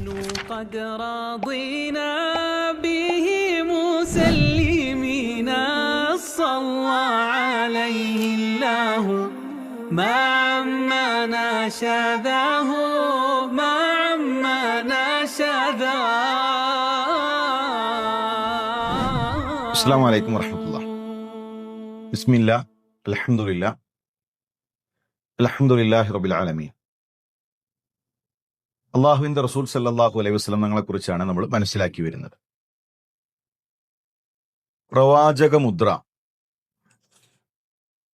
نحن قد رضينا به مسلمين. صلى عليه الله. ما عمنا شذاه ما عمنا شذا السلام عليكم ورحمة الله. بسم الله. الحمد لله. الحمد لله رب العالمين. അള്ളാഹുവിന്റെ റസൂൽ സല്ലാഹു അലൈഹി വസ്ലം തങ്ങളെ കുറിച്ചാണ് നമ്മൾ മനസ്സിലാക്കി വരുന്നത്. പ്രവാചക മുദ്ര.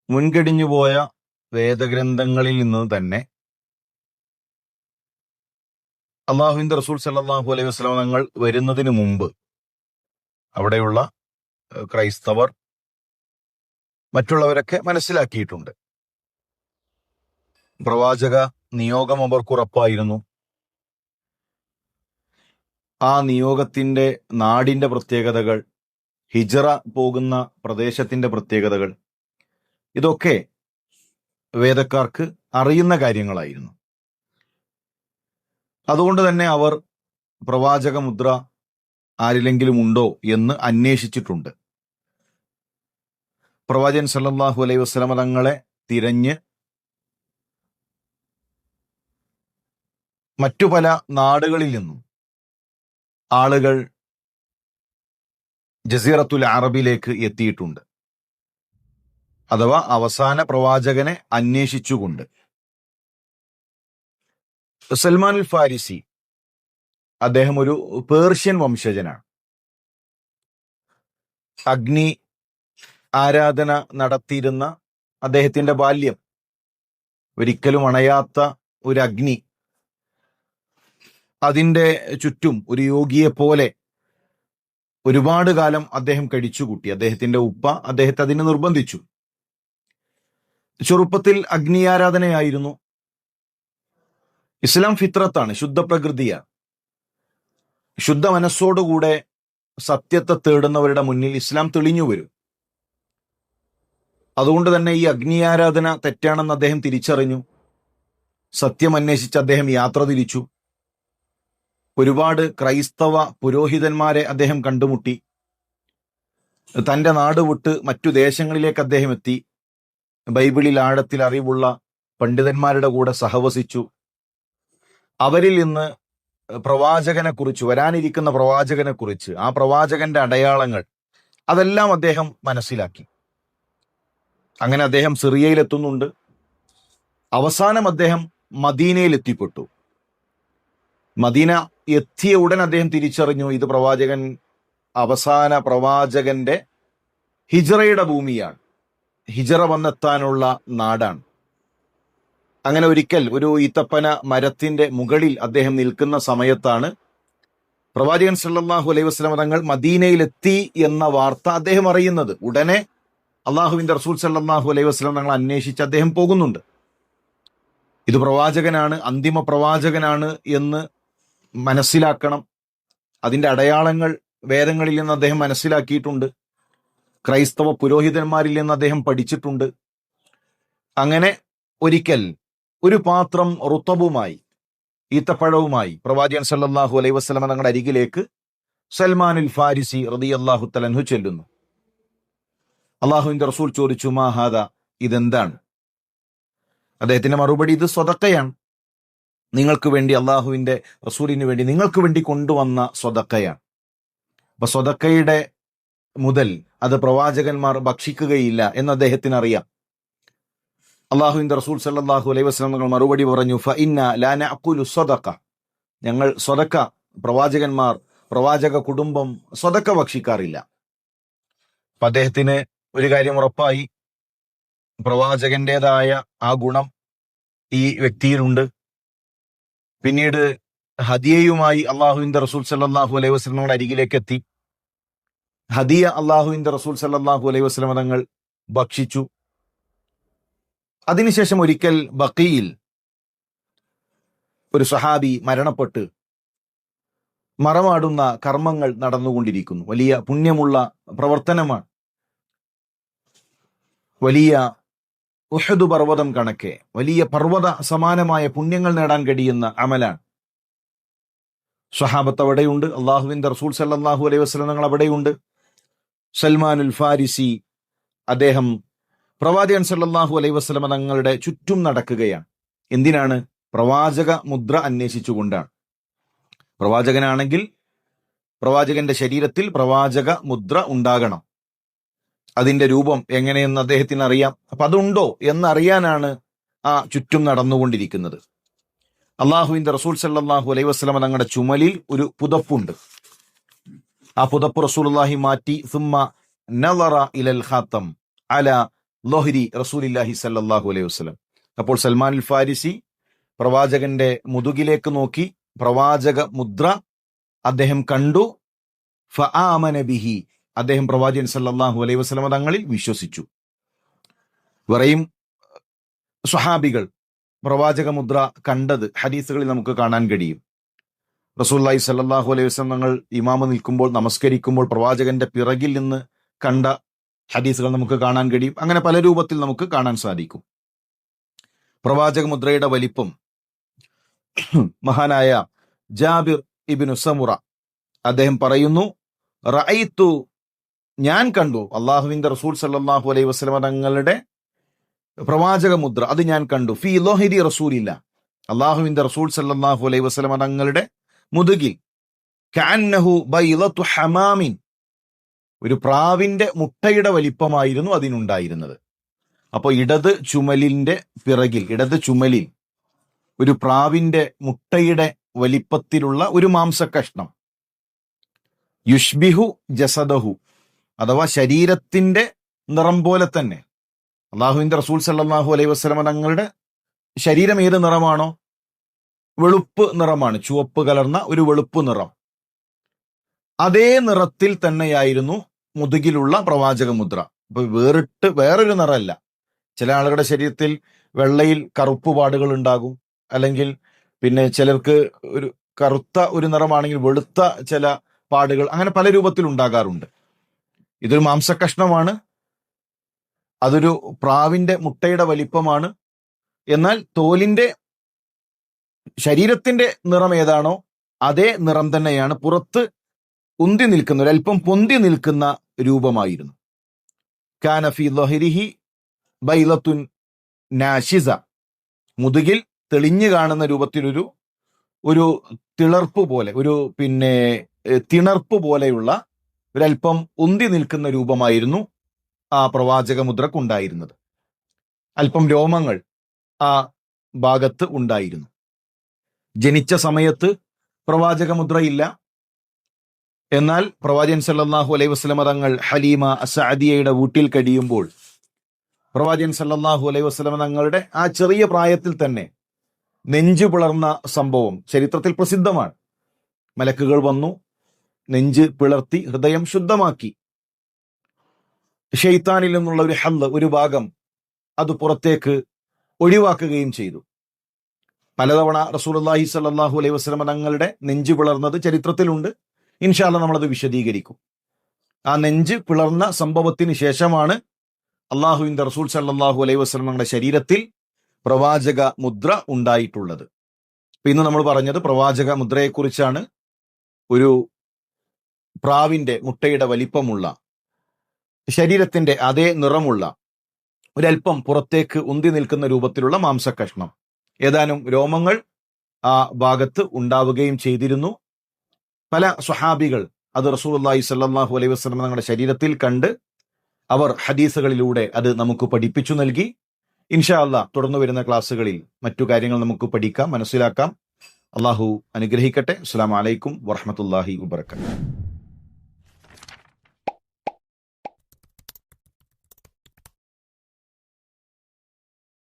മുൻകടിഞ്ഞുപോയ വേദഗ്രന്ഥങ്ങളിൽ നിന്ന് തന്നെ അള്ളാഹുവിന്റെ റസൂൽ സല്ലാഹു അലൈഹി വസ്ലം തങ്ങൾ വരുന്നതിന് മുമ്പ് അവിടെയുള്ള ക്രൈസ്തവർ മറ്റുള്ളവരൊക്കെ മനസ്സിലാക്കിയിട്ടുണ്ട്. പ്രവാചക നിയോഗം അവർക്ക് ഉറപ്പായിരുന്നു. ആ നിയോഗത്തിന്റെ നാടിന്റെ പ്രത്യേകതകൾ ഹിജറ പോകുന്ന പ്രദേശത്തിന്റെ പ്രത്യേകതകൾ ഇതൊക്കെ വേദക്കാർക്ക് അറിയുന്ന കാര്യങ്ങളായിരുന്നു. അതുകൊണ്ട് തന്നെ അവർ പ്രവാചക മുദ്ര ആരിലെങ്കിലും ഉണ്ടോ എന്ന് അന്വേഷിച്ചിട്ടുണ്ട്. പ്രവാചകൻ സല്ലാഹു അലൈഹി വസല്ലമ തങ്ങളെ തിരഞ്ഞ് മറ്റു പല നാടുകളിൽ നിന്നും ആളുകൾ ജസീറത്തുൽ അറബിലേക്ക് എത്തിയിട്ടുണ്ട്. അഥവാ അവസാന പ്രവാചകനെ അന്വേഷിച്ചുകൊണ്ട്. സൽമാൻ അൽ ഫാരിസി അദ്ദേഹം ഒരു പേർഷ്യൻ വംശജനാണ്. അഗ്നി ആരാധന നടത്തിയിരുന്ന അദ്ദേഹത്തിന്റെ ബാല്യം ഒരിക്കലും അണയാത്ത ഒരു അഗ്നി അതിന്റെ ചുറ്റും ഒരു യോഗിയെ പോലെ ഒരുപാട് കാലം അദ്ദേഹം കഴിച്ചുകൂട്ടി അദ്ദേഹത്തിന്റെ ഉപ്പ അദ്ദേഹത്തെ അതിനെ നിർബന്ധിച്ചു. ചെറുപ്പത്തിൽ അഗ്നി ആരാധനയായിരുന്നു ഇസ്ലാം ഫിത്രത്താണ് ശുദ്ധ പ്രകൃതിയാണ് ശുദ്ധ മനസ്സോടുകൂടെ സത്യത്തെ തേടുന്നവരുടെ മുന്നിൽ ഇസ്ലാം തെളിഞ്ഞു വരും. അതുകൊണ്ട് തന്നെ ഈ അഗ്നി ആരാധന തെറ്റാണെന്ന് അദ്ദേഹം തിരിച്ചറിഞ്ഞു. സത്യം അന്വേഷിച്ച് അദ്ദേഹം യാത്ര തിരിച്ചു. ഒരുപാട് ക്രൈസ്തവ പുരോഹിതന്മാരെ അദ്ദേഹം കണ്ടുമുട്ടി. തന്റെ നാട് വിട്ട് മറ്റു ദേശങ്ങളിലേക്ക് അദ്ദേഹം എത്തി. ബൈബിളിൽ ആഴത്തിൽ അറിവുള്ള പണ്ഡിതന്മാരുടെ കൂടെ സഹവസിച്ചു. അവരിൽ നിന്ന് പ്രവാചകനെ കുറിച്ച് വരാനിരിക്കുന്ന പ്രവാചകനെ കുറിച്ച് ആ പ്രവാചകന്റെ അടയാളങ്ങൾ അതെല്ലാം അദ്ദേഹം മനസ്സിലാക്കി. അങ്ങനെ അദ്ദേഹം സിറിയയിൽ എത്തുന്നുണ്ട്. അവസാനം അദ്ദേഹം മദീനയിൽ എത്തിപ്പെട്ടു. മദീന എത്തിയ ഉടൻ അദ്ദേഹം തിരിച്ചറിഞ്ഞു ഇത് പ്രവാചകൻ അവസാന പ്രവാചകന്റെ ഹിജറയുടെ ഭൂമിയാണ്. ഹിജറ വന്നെത്താനുള്ള നാടാണ്. അങ്ങനെ ഒരിക്കൽ ഒരു ഈത്തപ്പന മരത്തിന്റെ മുകളിൽ അദ്ദേഹം നിൽക്കുന്ന സമയത്താണ് പ്രവാചകൻ സല്ലാഹു അലൈഹി വസല്ലം തങ്ങൾ മദീനയിലെത്തി എന്ന വാർത്ത അദ്ദേഹം അറിയുന്നത്. ഉടനെ അള്ളാഹുവിന്റെ റസൂൽ സല്ലാഹു അലൈഹി വസ്ലം തങ്ങൾ അന്വേഷിച്ച് അദ്ദേഹം പോകുന്നുണ്ട്. ഇത് പ്രവാചകനാണ് അന്തിമ പ്രവാചകനാണ് എന്ന് മനസ്സിലാക്കണം. അതിന്റെ അടയാളങ്ങൾ വേദങ്ങളിൽ നിന്ന് അദ്ദേഹം മനസ്സിലാക്കിയിട്ടുണ്ട്. ക്രൈസ്തവ പുരോഹിതന്മാരിൽ നിന്ന് അദ്ദേഹം പഠിച്ചിട്ടുണ്ട്. അങ്ങനെ ഒരിക്കൽ ഒരു പാത്രം റുത്തബുമായി ഈത്തപ്പഴവുമായി പ്രവാചകൻ സല്ലാഹു അലൈ വസ്ലമ തങ്ങളുടെ അരികിലേക്ക് സൽമാനുൽ ഫാരിസി റതി അള്ളാഹു തലൻഹു ചെല്ലുന്നു. അള്ളാഹുവിന്റെ റസൂൽ ചോദിച്ചു മാഹാദ ഇതെന്താണ്? അദ്ദേഹത്തിന്റെ മറുപടി ഇത് സ്വതക്കയാണ്. നിങ്ങൾക്ക് വേണ്ടി അള്ളാഹുവിന്റെ റസൂലിന് വേണ്ടി നിങ്ങൾക്ക് വേണ്ടി കൊണ്ടുവന്ന സ്വതക്കയാണ്. അപ്പൊ സ്വതക്കയുടെ മുതൽ അത് പ്രവാചകന്മാർ ഭക്ഷിക്കുകയില്ല എന്ന് അദ്ദേഹത്തിന് അറിയാം അള്ളാഹുവിന്റെ റസൂൽ സല്ലാഹു അലൈഹി തങ്ങൾ മറുപടി പറഞ്ഞു ഫ ഇന്ന ലാ നഅഖുലു സ്വതക്ക. ഞങ്ങൾ സ്വതക്ക പ്രവാചകന്മാർ പ്രവാചക കുടുംബം സ്വതക്ക ഭക്ഷിക്കാറില്ല. അപ്പൊ അദ്ദേഹത്തിന് ഒരു കാര്യം ഉറപ്പായി. പ്രവാചകന്റേതായ ആ ഗുണം ഈ വ്യക്തിയിലുണ്ട്. പിന്നീട് ഹദിയയുമായി അള്ളാഹുവിന്റെ റസൂൽ സല്ലാഹു അലൈഹി വസ്ലമയുടെ അരികിലേക്ക് എത്തി. ഹദിയ അള്ളാഹുവിന്റെ റസൂൽ സല്ലാഹു അലൈഹി വസ്ലമ തങ്ങൾ ഭക്ഷിച്ചു. അതിനുശേഷം ഒരിക്കൽ ബക്കിയിൽ ഒരു സഹാബി മരണപ്പെട്ട് മറമാടുന്ന കർമ്മങ്ങൾ നടന്നുകൊണ്ടിരിക്കുന്നു. വലിയ പുണ്യമുള്ള പ്രവർത്തനമാണ്. വലിയ ഉഹദു പർവതം കണക്കെ. വലിയ പർവത സമാനമായ പുണ്യങ്ങൾ നേടാൻ കഴിയുന്ന അമലാണ്. സ്വഹാബത്ത് അവിടെയുണ്ട്. അള്ളാഹുവിന്റെ റസൂൽ സല്ലാഹു അലൈഹി വസ്ലങ്ങൾ അവിടെയുണ്ട്. സൽമാനുൽ ഫാരിസി അദ്ദേഹം പ്രവാചകൻ സല്ലാഹു അലൈഹി വസ്ലമ തങ്ങളുടെ ചുറ്റും നടക്കുകയാണ്. എന്തിനാണ്? പ്രവാചക മുദ്ര അന്വേഷിച്ചുകൊണ്ടാണ്. പ്രവാചകനാണെങ്കിൽ പ്രവാചകന്റെ ശരീരത്തിൽ പ്രവാചക മുദ്ര ഉണ്ടാകണം. അതിന്റെ രൂപം എങ്ങനെയെന്ന് അദ്ദേഹത്തിന് അറിയാം അപ്പൊ അതുണ്ടോ എന്നറിയാനാണ് ആ ചുറ്റും നടന്നുകൊണ്ടിരിക്കുന്നത്. അള്ളാഹുവിന്റെ റസൂൽ സല്ലാഹു അലൈഹി വസ്ലമ തങ്ങളുടെ ചുമലിൽ ഒരു പുതപ്പുണ്ട്. ആ പുതപ്പ് റസൂലുള്ളാഹി മാറ്റി സുമ്മ നളറ ഇലൽ ഖാത്തം അല ലോഹരി റസൂലില്ലാഹി സല്ലല്ലാഹു അലൈഹി വസ്ലം അപ്പോൾ സൽമാൻ അൽ ഫാരിസി പ്രവാചകന്റെ മുതുകിലേക്ക് നോക്കി പ്രവാചക മുദ്ര അദ്ദേഹം കണ്ടു. ഫആമന ബിഹി അദ്ദേഹം പ്രവാചകൻ സല്ലാഹു അലൈഹി വസ്ലമ തങ്ങളിൽ വിശ്വസിച്ചു. വേറെയും സ്വഹാബികൾ പ്രവാചക മുദ്ര കണ്ടത് ഹദീസുകളിൽ നമുക്ക് കാണാൻ കഴിയും. റസൂല്ലായി സല്ലല്ലാഹു അലൈഹി വസ്ലം തങ്ങൾ ഇമാമ നിൽക്കുമ്പോൾ നമസ്കരിക്കുമ്പോൾ പ്രവാചകന്റെ പിറകിൽ നിന്ന് കണ്ട ഹദീസുകൾ നമുക്ക് കാണാൻ കഴിയും. അങ്ങനെ പല രൂപത്തിൽ നമുക്ക് കാണാൻ സാധിക്കും. പ്രവാചക മുദ്രയുടെ വലിപ്പം മഹാനായ ജാബിർ ഇബിനു സമുറ അദ്ദേഹം പറയുന്നു റഅയ്തു ഞാൻ കണ്ടു അള്ളാഹുവിന്റെ റസൂൽ സല്ലാഹു അലൈഹി വസ്ലമ തങ്ങളുടെ പ്രവാചക മുദ്ര അത് ഞാൻ കണ്ടു. ഫി ലോഹിരി റസൂലില്ല. അള്ളാഹുവിന്റെ റസൂൽ സല്ലാഹു അലൈഹി വസ്ലമ തങ്ങളുടെ മുതുകിൽ ഹമാമിൻ ഒരു പ്രാവിന്റെ മുട്ടയുടെ വലിപ്പമായിരുന്നു അതിനുണ്ടായിരുന്നത്. അപ്പോൾ ഇടത് ചുമലിന്റെ പിറകിൽ ഇടത് ചുമലിൽ ഒരു പ്രാവിന്റെ മുട്ടയുടെ വലിപ്പത്തിലുള്ള ഒരു മാംസകഷ്ണം യുഷ്ബിഹു ജസദഹു അഥവാ ശരീരത്തിന്റെ നിറം പോലെ തന്നെ. അള്ളാഹുവിന്റെ റസൂൽ സല്ലാഹു അലൈഹി വസ്ലമ തങ്ങളുടെ ശരീരം ഏത് നിറമാണോ? വെളുപ്പ് നിറമാണ്. ചുവപ്പ് കലർന്ന ഒരു വെളുപ്പ് നിറം. അതേ നിറത്തിൽ തന്നെയായിരുന്നു മുതുകിലുള്ള പ്രവാചക മുദ്ര. ഇപ്പൊ വേറിട്ട് വേറൊരു നിറമല്ല. ചില ആളുകളുടെ ശരീരത്തിൽ വെള്ളയിൽ കറുപ്പ് പാടുകൾ ഉണ്ടാകും. അല്ലെങ്കിൽ പിന്നെ ചിലർക്ക് ഒരു കറുത്ത ഒരു നിറമാണെങ്കിൽ വെളുത്ത ചില പാടുകൾ അങ്ങനെ പല രൂപത്തിൽ ഉണ്ടാകാറുണ്ട്. ഇതൊരു മാംസകഷ്ണമാണ് അതൊരു പ്രാവിന്റെ മുട്ടയുടെ വലിപ്പമാണ്. എന്നാൽ തോലിന്റെ ശരീരത്തിന്റെ നിറം ഏതാണോ അതേ നിറം തന്നെയാണ് പുറത്ത് ഉന്തി നിൽക്കുന്ന ഒരല്പം പൊന്തി നിൽക്കുന്ന രൂപമായിരുന്നു. കാനഫി ലൊഹരിഹി ബൈലത്തുൻ നാഷിസ മുതുകിൽ തെളിഞ്ഞു കാണുന്ന രൂപത്തിലൊരു ഒരു തിളർപ്പ് പോലെ ഒരു പിന്നെ തിണർപ്പ് പോലെയുള്ള ഒരല്പം ഉന്തി നിൽക്കുന്ന രൂപമായിരുന്നു ആ പ്രവാചക മുദ്രക്കുണ്ടായിരുന്നത് അല്പം രോമങ്ങൾ ആ ഭാഗത്ത് ഉണ്ടായിരുന്നു. ജനിച്ച സമയത്ത് പ്രവാചക മുദ്രയില്ല എന്നാൽ പ്രവാചകൻ സല്ലാഹു അലൈഹി വസ്ലമ തങ്ങൾ ഹലീമ അസാദിയയുടെ വീട്ടിൽ കഴിയുമ്പോൾ പ്രവാചകൻ സല്ലാഹു അലൈഹി വസ്ലമ തങ്ങളുടെ ആ ചെറിയ പ്രായത്തിൽ തന്നെ നെഞ്ചു പുളർന്ന സംഭവം ചരിത്രത്തിൽ പ്രസിദ്ധമാണ്. മലക്കുകൾ വന്നു നെഞ്ച് പിളർത്തി ഹൃദയം ശുദ്ധമാക്കി. ഷെയ്ത്താനിൽ നിന്നുള്ള ഒരു ഹല്ല് ഒരു ഭാഗം അത് പുറത്തേക്ക് ഒഴിവാക്കുകയും ചെയ്തു. പലതവണ റസൂലുള്ളാഹി സ്വല്ലല്ലാഹു അലൈഹി വസ്ലമ തങ്ങളുടെ നെഞ്ച് പിളർന്നത് ചരിത്രത്തിലുണ്ട്. ഇൻഷാല്ല നമ്മളത് വിശദീകരിക്കും. ആ നെഞ്ച് പിളർന്ന സംഭവത്തിന് ശേഷമാണ് അള്ളാഹുവിന്റെ റസൂൽ സല്ലാഹു അലൈഹി വസ്ലമങ്ങളുടെ ശരീരത്തിൽ പ്രവാചക മുദ്ര ഉണ്ടായിട്ടുള്ളത്. ഇന്ന് നമ്മൾ പറഞ്ഞത് പ്രവാചക മുദ്രയെക്കുറിച്ചാണ് ഒരു പ്രാവിന്റെ മുട്ടയുടെ വലിപ്പമുള്ള ശരീരത്തിന്റെ അതേ നിറമുള്ള ഒരൽപ്പം പുറത്തേക്ക് ഉന്തി നിൽക്കുന്ന രൂപത്തിലുള്ള മാംസകഷ്ണം ഏതാനും രോമങ്ങൾ ആ ഭാഗത്ത് ഉണ്ടാവുകയും ചെയ്തിരുന്നു. പല സ്വഹാബികൾ അത് റസൂലുള്ളാഹി സ്വല്ലല്ലാഹു അലൈഹി വസല്ലം തങ്ങളുടെ ശരീരത്തിൽ കണ്ട് അവർ ഹദീസുകളിലൂടെ അത് നമുക്ക് പഠിപ്പിച്ചു നൽകി. ഇൻഷാ അല്ലാ തുടർന്നു വരുന്ന ക്ലാസ്സുകളിൽ മറ്റു കാര്യങ്ങൾ നമുക്ക് പഠിക്കാം മനസ്സിലാക്കാം. അള്ളാഹു അനുഗ്രഹിക്കട്ടെ. അസ്സാം വലൈക്കും വറഹ്മത്തുള്ളാഹി വബറകാതുഹു.